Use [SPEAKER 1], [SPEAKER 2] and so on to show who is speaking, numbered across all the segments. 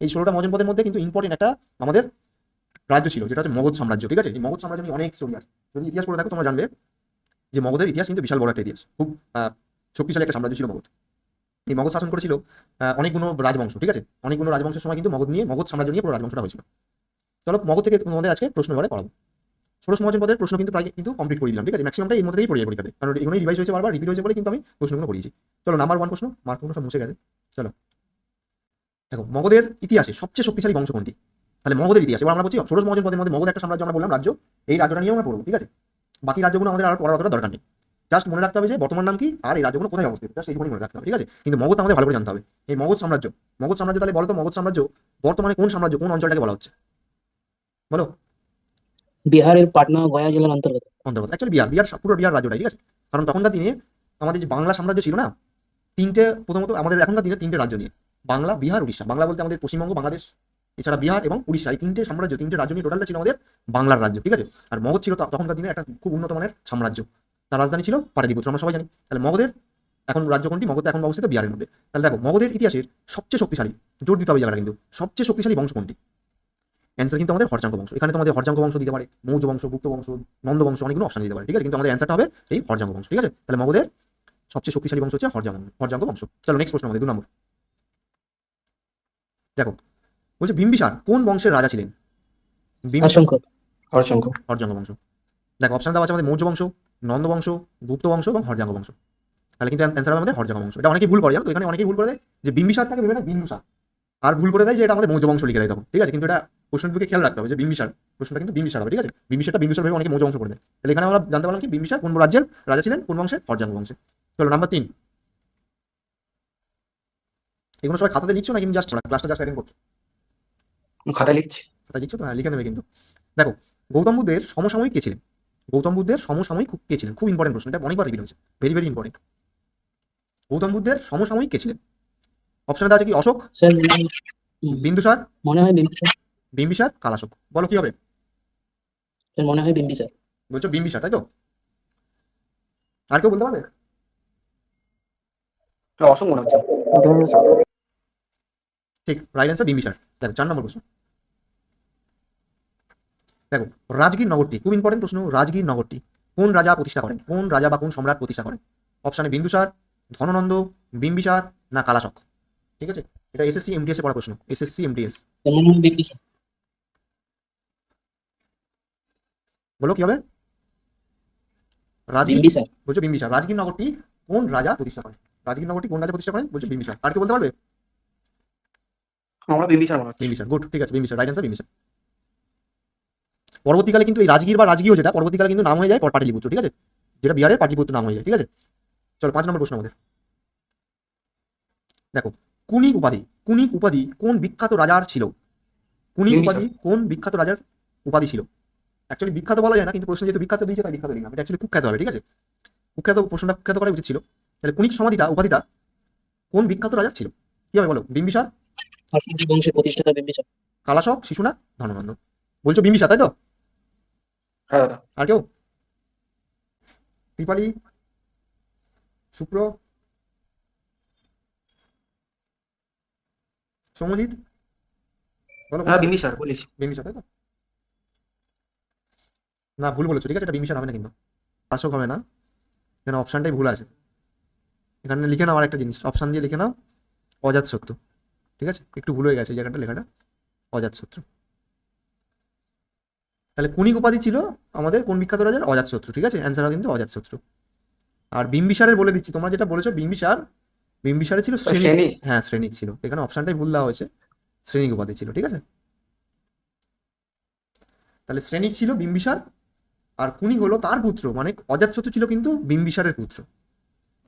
[SPEAKER 1] এই ষোলোটা মহাজনপদের মধ্যে কিন্তু ইম্পর্টেন্ট একটা আমাদের রাজ্য ছিল, যেটা হচ্ছে মগধ সাম্রাজ্য, ঠিক আছে? এই মগধ সাম্রাজ্য অনেক স্টোরি আছে। যদি ইতিহাস পড়ে থাকো, তোমরা জানবে যে মগধের ইতিহাস কিন্তু বিশাল বড় একটা ইতিহাস, খুব শক্তিশালী একটা সাম্রাজ্য ছিল মগধ। এই মগধ শাসন করেছিল অনেকগুলো রাজবংশ, ঠিক আছে? অনেকগুলো রাজবংশের সময় কিন্তু মগধ নিয়ে, মগধ সাম্রাজ্য নিয়ে পুরো রাজবংশটা হয়েছিল। চলো, মগধ থেকে তোমাদের আজকে প্রশ্ন এবারে পড়াবো। ষোড়শ মহাজন পদের প্রশ্ন কিন্তু প্রায় কিন্তু কমপ্লিট করে দিলাম, ঠিক আছে? ম্যাক্সিমামটা এর মধ্যেই পড়িয়ে পরীক্ষাতে কারণ এগুলোই রিভাইজ হয়েছে বারবার রিপিট হয়েছে বলে কিন্তু আমি প্রশ্নগুলো করিয়েছি চলো নাম্বার ওয়ান প্রশ্ন মার্কগুলো সব মুছে গেছে। চলো। দেখো মগধের ইতিহাসে সবচেয়ে শক্তিশালী বংশ কোনটি? তাহলে মগধের ইতিহাস এবার আমরা বলছি ষোড়শ মহাজন পদের মধ্যে মগধ একটা সাম্রাজ্য আমরা বললাম রাজ্য। এই রাজ্যটা নিয়েও আমরা পড়ব ঠিক আছে? বাকি রাজ্যগুলো আমাদের আর পড়ার অতটা দরকার নেই। জাস্ট মনে রাখতে হবে যে বর্তমান নাম কি? আর এই রাজ্যগুলো কোথায় অবস্থিত? জাস্ট এইটুকুনি মনে রাখতে হবে ঠিক আছে? কিন্তু মগধ আমাদের ভালো করে জানতে হবে। এই মগধ সাম্রাজ্য মগধ সাম্রাজ্য তাহলে বলো তো মগধ সাম্রাজ্য বর্তমানে কোন সাম্রাজ্য কোন অঞ্চলটাকে বলা হচ্ছে? বলো।
[SPEAKER 2] বিহারের পাটনা গয়া জেলার অন্তর্গত।
[SPEAKER 1] অন্তর্গত। অ্যাকচুয়ালি বিহার বিহার পুরো বিহার রাজ্যটাই ঠিক আছে? কারণ তখনকার দিনে আমাদের যে বাংলা সাম্রাজ্য ছিল না তিনটে প্রথমত আমাদের এখনকার দিনে তিনটে রাজ্য নিয়ে। বাংলা, বিহার, উড়িষ্যা। বাংলা বলতে আমাদের পশ্চিমবঙ্গ, বাংলাদেশ, এছাড়া বিহার এবং উড়িষ্যা, এই তিনটে সাম্রাজ্য, তিনটে রাজ্য নিয়ে টোটালটা ছিল আমাদের বাংলার রাজ্য, ঠিক আছে? আর মগধ ছিল তখনকার দিনে একটা খুব উন্নত মানের সাম্রাজ্য। তার রাজধানী ছিল পাটালিপুত্র, আমরা সবাই জানি। তাহলে মগধের এখন রাজ্য কোনটি? মগধ এখন অবস্থিত বিহারের মধ্যে। তাহলে দেখো, মগধের ইতিহাসের সবচেয়ে শক্তিশালী, জোর দিতে হবে জায়গাটা কিন্তু, সবচেয়ে শক্তিশালী বংশ কোনটি? অ্যান্সার কিন্তু আমাদের হরজাঙ্ক বংশ। এখানে তোমাদের হরজাঙ্ক বংশ দিতে পারে, মৌর্য বংশ, গুপ্ত বংশ, নন্দ বংশ, অনেকগুলো অপশন দিতে পারে, ঠিক আছে? কিন্তু আমাদের অ্যান্সারটা হবে এই হরজাঙ্ক বংশ, ঠিক আছে? তাহলে মগধের সবচেয়ে শক্তিশালী বংশ হচ্ছে হরজাঙ্ক হরজাঙ্ক বংশ। চলো নেক্সট প্রশ্ন আমাদের, দু নম্বর। দেখো বলছে বিম্বিসার কোন বংশের রাজা ছিলেন? হরজাঙ্ক বংশ। দেখো অপশন দেওয়া আছে আমাদের মৌর্য বংশ নন্দ বংশ গুপ্ত বংশ এবং হরজাঙ্ক বংশ। তাহলে কিন্তু অ্যান্সার আমাদের হরজাঙ্ক বংশ। এটা অনেকেই ভুল করে জানো তো? এখানে অনেকেই ভুল করে দেয় যে বিম্বিসারটাকে ভেবে না বিন্দুসার আর ভুল করে দেয় যে এটা আমাদের মৌর্য বংশ লিখে দেয় তখন। ঠিক আছে? কিন্তু এটা প্রশ্নের দিকে খেয়াল রাখতে হবে যে বিম্বিসার প্রশ্নটা কিন্তু বিম্বিসার হবে ঠিক আছে? বিম্বিসারটা বিন্দুসার ভেবে অনেকে মৌর্য বংশ করে দেয়। তাহলে এখানে আমরা জানতে পারলাম কি বিম্বিসার কোন রাজ্যের রাজা ছিলেন কোন বংশের হরজাঙ্ক বংশে চলো নাম্বার তিন। এগুলো সবাই খাতাতে লিখছো নাকি? জাস্ট ক্লাসটা জাস্ট অ্যাটেন্ড করছ।
[SPEAKER 3] খাতায় লিখছি।
[SPEAKER 1] খাতায় লিখছো? তো হ্যাঁ লিখে নেবে কিন্তু। দেখো গৌতম বুদ্ধের সমসাময়িক কে ছিলেন? গৌতম বুদ্ধের সমসাময়িক কে ছিলেন? খুব ইম্পর্টেন্ট প্রশ্ন। এটা অনেকবার রিপিট হয়েছে। ভেরি ভেরি ইম্পর্টেন্ট গৌতম বুদ্ধের সমসাময়িক কে ছিলেন? অপশনে আছে কি? অশোক?
[SPEAKER 2] স্যার মনে হয়-
[SPEAKER 1] বিন্দুসার?
[SPEAKER 2] মনে হয় বিম্বিসার
[SPEAKER 1] বিম্বিসার? কালাশোক। বলো কি হবে?
[SPEAKER 2] স্যার মনে হয় বিম্বিসার।
[SPEAKER 1] বলছো বিম্বিসার তাই তো? আর কেউ বলতে পারবে?
[SPEAKER 3] অসম মনে হচ্ছে।
[SPEAKER 1] ঠিক রাইট অ্যান্সার বিম্বিসার দেখো চার নম্বর প্রশ্ন। দেখো রাজগীর নগরটি খুব ইম্পর্টেন্ট প্রশ্ন রাজগীর নগরটি কোন রাজা প্রতিষ্ঠা করেন? কোন রাজা বা কোন সম্রাট প্রতিষ্ঠা করেন? অপশানে বিন্দুসার ধননন্দ বিম্বিসার না কালাশক ঠিক আছে? এটা এসএসসি এমটিএস এ পড়া প্রশ্ন। এসএসসি
[SPEAKER 2] বিম্বিসার
[SPEAKER 1] বলো কি হবে? রাজগীর বলছো বিম্বিসার রাজগীর নগরটি কোন রাজা প্রতিষ্ঠা করেন? রাজগীর নগরটি কোন রাজা প্রতিষ্ঠা করেন? বলছো বিম্বিসার আর কি বলতে পারবে?
[SPEAKER 3] আমরা বিম্বিসার হচ্ছে
[SPEAKER 1] বিম্বিসার গুড ঠিক আছে বিম্বিসার রাইট অ্যান্সার বিম্বিসার। পরবর্তীকালে কিন্তু এই রাজগীর বা রাজগীয় যেটা পরবর্তীকালে কিন্তু নাম হয়ে যায় পাটলিপুত্র ঠিক আছে? যেটা বিহারের পাটলিপুত্র নাম হয়ে যায় ঠিক আছে? চলো পাঁচ নম্বর প্রশ্ন আমাদের। দেখো কুনিক উপাধি কুনিক উপাধি কোন বিখ্যাত রাজার ছিল? কুনিক উপাধি কোন বিখ্যাত রাজার উপাধি ছিল? অ্যাকচুয়ালি বিখ্যাত বলা যায় না কিন্তু প্রশ্ন যেহেতু বিখ্যাত দিয়েছে তাই বিখ্যাত লিখলাম এটা অ্যাকচুয়ালি কুখ্যাত হবে ঠিক আছে? কুখ্যাত প্রশ্নটা কুখ্যাত করা উচিত ছিল। তাহলে কুনিক সমাধিটা উপাধিটা কোন বিখ্যাত রাজার ছিল? কি হবে বলো? বিম্বিসার
[SPEAKER 2] অসংখ্য বংশের প্রতিষ্ঠাতা বিম্বিসার
[SPEAKER 1] কালাশক শিশুনাথ ধর্মনন্দ বলছো বিম্বিসার তাই তো?
[SPEAKER 3] হ্যাঁ দাদা।
[SPEAKER 1] আর কেউ? শুক্র সৌমজিৎ? বলো
[SPEAKER 3] হ্যাঁ বিম্বিসার বলেছি।
[SPEAKER 1] বিম্বিসার তাই তো? না ভুল বলেছ ঠিক আছে এটা বিম্বিসার হবে না কিন্তু। কাশক হবে না। এখানে অপশানটাই ভুল আছে। এখানে লিখে নাও আর একটা জিনিস। অপশান দিয়ে লিখে নাও অজাত শত্রু। ঠিক আছে? একটু ভুল হয়ে গেছে জায়গাটা লেখাটা। অজাত শত্রু। তাহলে কুনিক উপাধি ছিল আমাদের কোন বিখ্যাত রাজার? অজাত শত্রু ঠিক আছে? অ্যান্সার কিন্তু অজাত শত্রু। আর বিম্বিসারের বলে দিচ্ছি তোমরা যেটা বলেছ বিম্বিসার বিম্বিসারে ছিল শ্রেণি।
[SPEAKER 3] শ্রেণি।
[SPEAKER 1] হ্যাঁ শ্রেণিক ছিল। এখানে অপশনটাই ভুল দেওয়া হয়েছে। শ্রেণিক উপাধি ছিল ঠিক আছে? তাহলে শ্রেণিক ছিল বিম্বিসার আর কুনি হলো তার পুত্র। মানে অজাতশত্রু ছিল কিন্তু বিম্বিসারের পুত্র।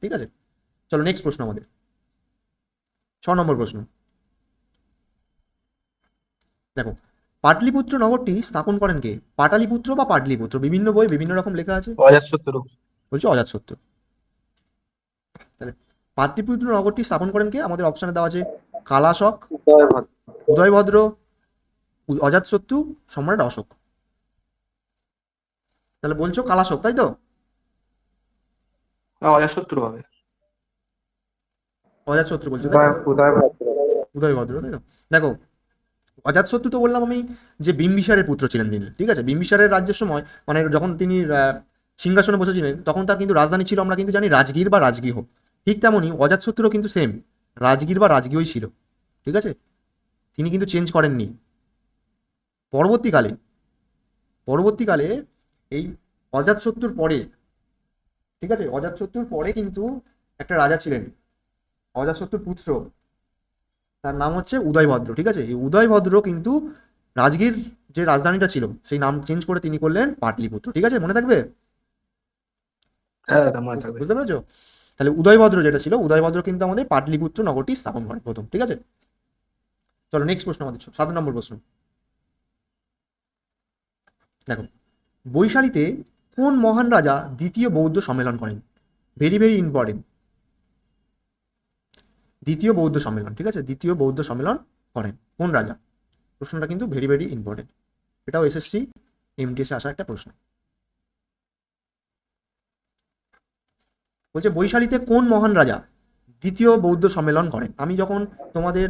[SPEAKER 1] ঠিক আছে? চলো নেক্সট প্রশ্ন আমাদের। ছ নম্বর প্রশ্ন। দেখো পাটলিপুত্র নগরটি স্থাপন করেন কে? পাটালিপুত্র বা পাটলিপুত্র? বিভিন্ন বই বিভিন্ন রকম লেখা আছে।
[SPEAKER 3] অজাতশত্রু
[SPEAKER 1] বলছে অজাতশত্রু তাহলে পাটলিপুত্র নগরটি স্থাপন করেন কে? আমাদের অপশনে দেওয়া আছে কালাশক উদয়ভদ্র অজাতশত্রু সম্রাট অশোক। তাহলে বলছো কালাশক তাই তো?
[SPEAKER 3] হ্যাঁ অজাতশত্রু হবে।
[SPEAKER 1] অজাতশত্রু বলছো? উদয়ভদ্র তাই তো? দেখো অজাতশত্রু তো বললাম আমি যে বিম্বিসারের পুত্র ছিলেন তিনি, ঠিক আছে? বিম্বিসারের রাজ্যের সময় মানে যখন তিনি সিংহাসনে বসেছিলেন, তখন তার কিন্তু রাজধানী ছিল, আমরা কিন্তু জানি রাজগীর বা রাজগৃহ। ঠিক তেমনই অজাতশত্রুরও কিন্তু সেম রাজগীর বা রাজগৃহই ছিল, ঠিক আছে? তিনি কিন্তু চেঞ্জ করেননি। পরবর্তীকালে পরবর্তীকালে এই অজাতশত্রুর পরে, ঠিক আছে? অজাতশত্রুর পরে কিন্তু একটা রাজা ছিলেন অজাতশত্রুর পুত্র। তার নাম হচ্ছে উদয়ভদ্র ঠিক আছে? এই উদয়ভদ্র কিন্তু রাজগীর যে রাজধানীটা ছিল সেই নাম চেঞ্জ করে তিনি করলেন পাটলিপুত্র ঠিক আছে? মনে থাকবে?
[SPEAKER 3] হ্যাঁ
[SPEAKER 1] বুঝতে পেরেছ? তাহলে উদয়ভদ্র যেটা ছিল উদয়ভদ্র কিন্তু আমাদের পাটলিপুত্র নগরটি স্থাপন করেন প্রথম ঠিক আছে? চলো নেক্সট প্রশ্ন আমাদের সাত নম্বর প্রশ্ন। দেখো বৈশালীতে কোন মহান রাজা দ্বিতীয় বৌদ্ধ সম্মেলন করেন? ভেরি ভেরি ইম্পর্টেন্ট দ্বিতীয় বৌদ্ধ সম্মেলন ঠিক আছে? দ্বিতীয় বৌদ্ধ সম্মেলন করেন। কোন রাজা? প্রশ্নটা কিন্তু ভেরি ভেরি ইম্পর্টেন্ট এটাও এসএসসি এমটিএসে আসা একটা প্রশ্ন। বলছে বৈশালীতে কোন মহান রাজা দ্বিতীয় বৌদ্ধ সম্মেলন করেন? আমি যখন তোমাদের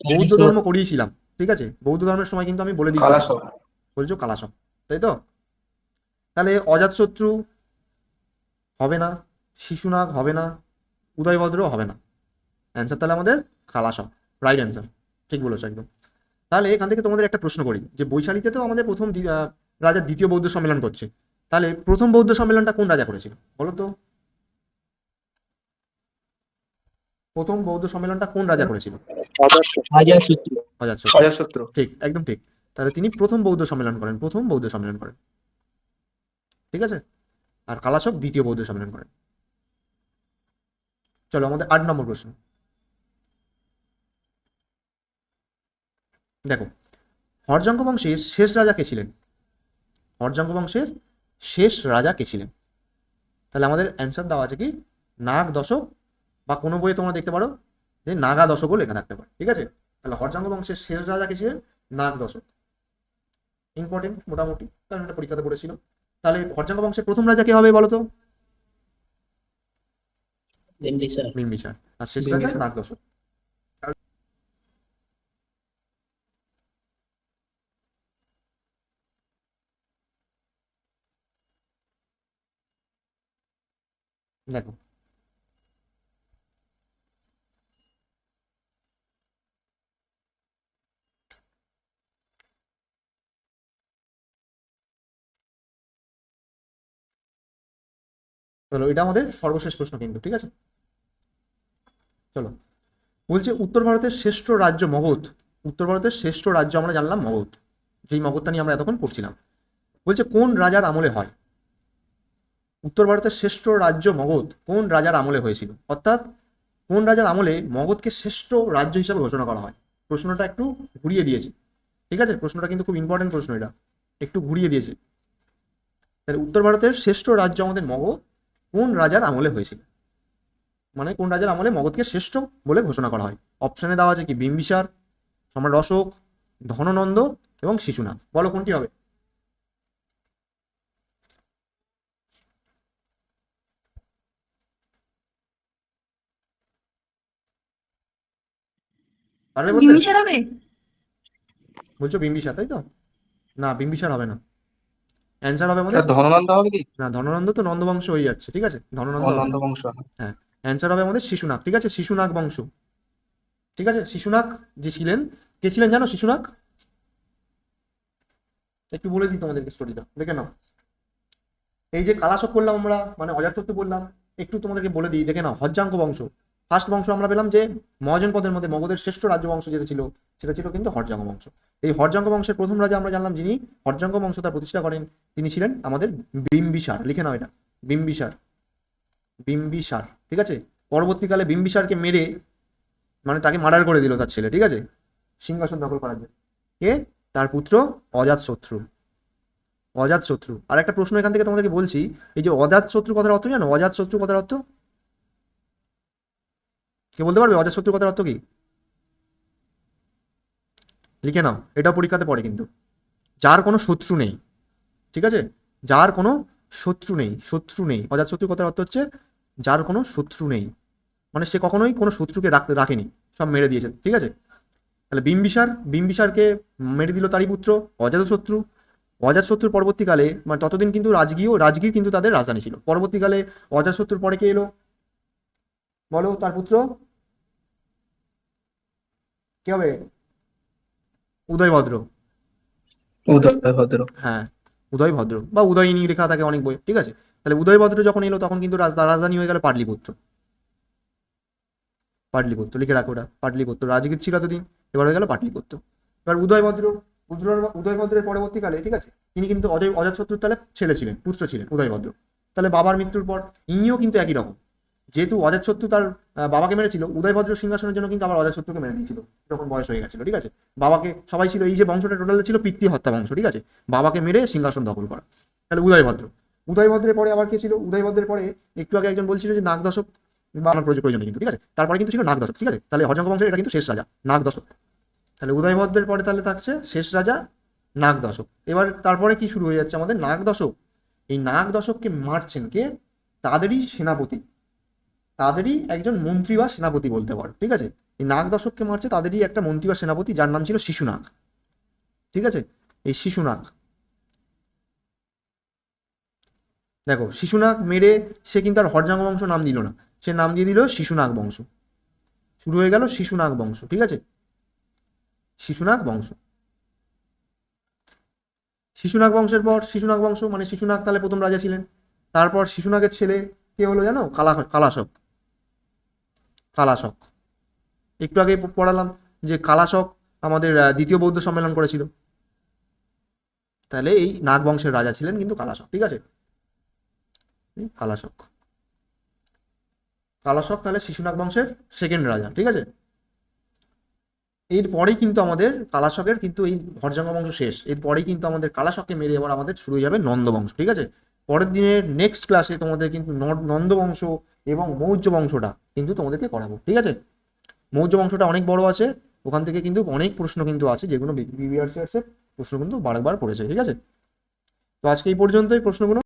[SPEAKER 1] বৌদ্ধ ধর্ম করিয়েছিলাম ঠিক আছে? বৌদ্ধ ধর্মের সময় কিন্তু আমি বলে দিয়েছি বলছো কালাসম তাই তো? তাহলে অজাতশত্রু হবে না শিশুনাগ হবে না উদয়ভদ্র হবে না। অ্যান্সার তাহলে আমাদের কালাসম রাইট অ্যান্সার ঠিক বলেছ একদম। তাহলে এখান থেকে তোমাদের একটা প্রশ্ন করি যে বৈশালীতে তো আমাদের প্রথম দ্বি- আহ, রাজা দ্বিতীয় বৌদ্ধ সম্মেলন করছে। তাহলে প্রথম বৌদ্ধ সম্মেলনটা কোন রাজা করেছিল? বলো তো। প্রথম বৌদ্ধ সম্মেলনটা কোন রাজা করেছিল? অজাতশত্রু ঠিক একদম ঠিক। তাহলে তিনি প্রথম বৌদ্ধ সম্মেলন করেন প্রথম বৌদ্ধ সম্মেলন করেন। ঠিক আছে? আর কালাশক দ্বিতীয় বৌদ্ধ সম্মেলন করেন। চলো আমাদের আট নম্বর প্রশ্ন। দেখো হরজঙ্গ বংশের শেষ রাজা কে ছিলেন? হরজঙ্গ বংশের শেষ রাজা কে ছিলেন? তাহলে আমাদের অ্যান্সার দেওয়া আছে কি? নাগ দশক বা কোনো বইয়ে তোমরা দেখতে পারো যে নাগা দশকও লেখা থাকতে পারে ঠিক আছে? তাহলে হরজঙ্গ বংশের শেষ রাজা কে ছিলেন? নাগ দশক। ইম্পর্টেন্ট মোটামুটি কারণ এটা পরীক্ষাতে পড়েছিল। তাহলে হরজঙ্গ বংশের প্রথম রাজা কে হবে বলো তো
[SPEAKER 2] বিম্বিসার
[SPEAKER 1] বিম্বিসার আর শেষ রাজা নাগ দশক। দেখো চলো, এটা আমাদের সর্বশেষ প্রশ্ন কিন্তু, ঠিক আছে? চলো। বলছে, উত্তর ভারতের শ্রেষ্ঠ রাজ্য মগধ। উত্তর ভারতের শ্রেষ্ঠ রাজ্য আমরা জানলাম মগধ। যেই মগধটা নিয়ে আমরা এতক্ষণ পড়ছিলাম। বলছে, কোন রাজার আমলে হয়? উত্তর ভারতের শ্রেষ্ঠ রাজ্য মগধ কোন রাজার আমলে হয়েছিল? অর্থাৎ কোন রাজার আমলে মগধকে শ্রেষ্ঠ রাজ্য হিসাবে ঘোষণা করা হয়? প্রশ্নটা একটু ঘুরিয়ে দিয়েছে। ঠিক আছে? প্রশ্নটা কিন্তু খুব ইম্পর্টেন্ট প্রশ্ন এটা। একটু ঘুরিয়ে দিয়েছে। তাহলে উত্তর ভারতের শ্রেষ্ঠ রাজ্য আমাদের মগধ কোন রাজার আমলে হয়েছিল? মানে কোন রাজার আমলে মগধকে শ্রেষ্ঠ বলে ঘোষণা করা হয়? অপশানে দেওয়া আছে কি? বিম্বিসার, সম্রাট অশোক, ধননন্দ এবং শিশুনাথ। বলো কোনটি হবে? পারবে বলতে?
[SPEAKER 4] বিম্বিসার হবে?
[SPEAKER 1] বলছো বিম্বিসার তাই তো? না বিম্বিসার হবে না। অ্যান্সার হবে আমাদের?
[SPEAKER 3] ধননন্দ হবে কি?
[SPEAKER 1] না ধননন্দ তো নন্দবংশ হয়ে যাচ্ছে ঠিক আছে? ধননন্দ।
[SPEAKER 3] নন্দ বংশ
[SPEAKER 1] অ্যান্সার হবে আমাদের শিশুনাগ ঠিক আছে? শিশুনাগ বংশ ঠিক আছে? শিশুনাগ যে ছিলেন কে ছিলেন জানো শিশুনাগ? একটু বলে দিই তোমাদেরকে স্টোরিটা দেখে নাও। এই যে কালাশক করলাম আমরা মানে অজাতশত্রু বললাম একটু তোমাদেরকে বলে দিই দেখে নাও হজ্জাঙ্ক বংশ। ফার্স্ট বংশ আমরা পেলাম যে মহাজন পদের মধ্যে মগধের শ্রেষ্ঠ রাজ্য বংশ যেটা ছিল, সেটা ছিল কিন্তু হরজাঙ্গ বংশ। এই হরজাঙ্গ বংশের প্রথম রাজা আমরা জানলাম যিনি হরজাঙ্গ বংশ তার প্রতিষ্ঠা করেন, তিনি ছিলেন আমাদের বিম্বিসার। লিখে নাও এটা, বিম্বিসার। বিম্বিসার, ঠিক আছে? পরবর্তীকালে বিম্বিসারকে মেরে মানে তাকে মার্ডার করে দিল তার ছেলে, ঠিক আছে? সিংহাসন দখল করার জন্য। কে? তার পুত্র অজাত শত্রু। অজাত শত্রু। আর একটা প্রশ্ন এখান থেকে তোমাদেরকে বলছি, এই যে অজাত শত্রু কথার অর্থ জানো? অজাত শত্রু কথার অর্থ কে বলতে পারবে? অজাত শত্রু কথার অর্থ কি? লিখে নাও, এটা পরীক্ষাতে পড়ে কিন্তু। যার কোনো শত্রু নেই, ঠিক আছে? যার কোনো শত্রু নেই শত্রু নেই। অজাত শত্রু কথার অর্থ হচ্ছে, যার কোনো শত্রু নেই। মানে সে কখনোই কোনো শত্রুকে রাখতে রাখেনি, সব মেরে দিয়েছে, ঠিক আছে? তাহলে বিম্বিসার, বিম্বিসারকে মেরে দিল তারই পুত্র অজাতশত্রু অজাতশত্রুর পরবর্তীকালে মানে ততদিন কিন্তু রাজগীয় রাজগীর কিন্তু তাদের রাজধানী ছিল। পরবর্তীকালে অজাতশত্রুর পরে কে এলো? বলো, তার পুত্র কে হবে? উদয়ভদ্র।
[SPEAKER 3] উদয় ভদ্র
[SPEAKER 1] হ্যাঁ উদয়ভদ্র বা উদয়িনী লেখা থাকে অনেক বই ঠিক আছে? তাহলে উদয়ভদ্র যখন এলো তখন কিন্তু রাজধানী হয়ে গেল পাটলিপুত্র। পাটলিপুত্র লিখে রাখো ওটা পাটলিপুত্র। রাজগীর ছিল এতদিন এবার হয়ে গেল পাটলিপুত্র। এবার উদয়ভদ্র উদ্র- উদয়ভদ্রের পরবর্তীকালে ঠিক আছে? তিনি কিন্তু অজয় অজাতশত্রুর তাহলে ছেলে ছিলেন পুত্র ছিলেন উদয়ভদ্র। তাহলে বাবার মৃত্যুর পর ইনিও কিন্তু একই রকম। যেহেতু অজাতশত্রু তার বাবাকে মেরেছিল উদয়ভদ্র সিংহাসনের জন্য কিন্তু আবার অজাতশত্রুকে মেরে দিয়েছিল। যখন বয়স হয়ে গেছিল, ঠিক আছে? বাবাকে, সবাই ছিল, এই যে বংশটা টোটাল ছিল পিতৃ হত্যা বংশ, ঠিক আছে? বাবাকে মেরে সিংহাসন দখল করা। তাহলে উদয়ভদ্র উদয়ভদ্রের পরে আবার কে ছিল? উদয়ভদ্রের পরে একটু আগে একজন বলছিল যে নাগ দশক বা প্রয়োজন কিন্তু, ঠিক আছে? তারপরে কিন্তু ছিল নাগ দশক ঠিক আছে? তাহলে হজঙ্গ বংশের এটা কিন্তু শেষ রাজা নাগ দশক তাহলে উদয়ভদ্রের পরে তাহলে থাকছে শেষ রাজা নাগ দশক এবার তারপরে কি শুরু হয়ে যাচ্ছে আমাদের? নাগ দশক এই নাগ দশককে মারছেন কে? তাদেরই সেনাপতি তাদেরই একজন মন্ত্রী বা সেনাপতি বলতে পারো, ঠিক আছে? এই নাগ দশককে মারছে তাদেরই একটা মন্ত্রী বা সেনাপতি, যার নাম ছিল শিশুনাগ, ঠিক আছে? এই শিশুনাগ। দেখো, শিশুনাগ মেরে সে কিন্তু আর হরজাঙ্গ বংশ নাম দিল না। সে নাম দিয়ে দিল শিশুনাগ বংশ। শুরু হয়ে গেল শিশুনাগ বংশ, ঠিক আছে? শিশুনাগ বংশ। শিশুনাগ বংশের পর, শিশুনাগ বংশ মানে শিশুনাগ তাহলে প্রথম রাজা ছিলেন। তারপর শিশুনাগের ছেলে কে হলো জানো? কালা কালাশক কালাশক। একটু আগে পড়ালাম যে কালাশক আমাদের দ্বিতীয় বৌদ্ধ সম্মেলন করেছিল। তাহলে এই নাগ বংশের রাজা ছিলেন কিন্তু কালাশক, ঠিক আছে? কালাশক। কালাশক তাহলে শিশুনাগ বংশের সেকেন্ড রাজা, ঠিক আছে? এরপরেই কিন্তু আমাদের কালাশকের কিন্তু এই ভরজাঙ্গ বংশ শেষ। এরপরেই কিন্তু আমাদের কালাশককে মেরে এবার আমাদের শুরু হয়ে যাবে নন্দ বংশ ঠিক আছে? পরের দিনের নেক্সট ক্লাসে তোমাদের কিন্তু ন- নন্দ বংশ এবং মৌর্য বংশটা কিন্তু তোমাদেরকে করাবো, ঠিক আছে? মৌর্য বংশটা অনেক বড় আছে, ওখান থেকে কিন্তু অনেক প্রশ্ন কিন্তু আছে, যেগুলো বিবিআরসি প্রশ্ন কিন্তু বারবার পড়েছে, ঠিক আছে? তো আজকে এই পর্যন্তই প্রশ্নগুলো।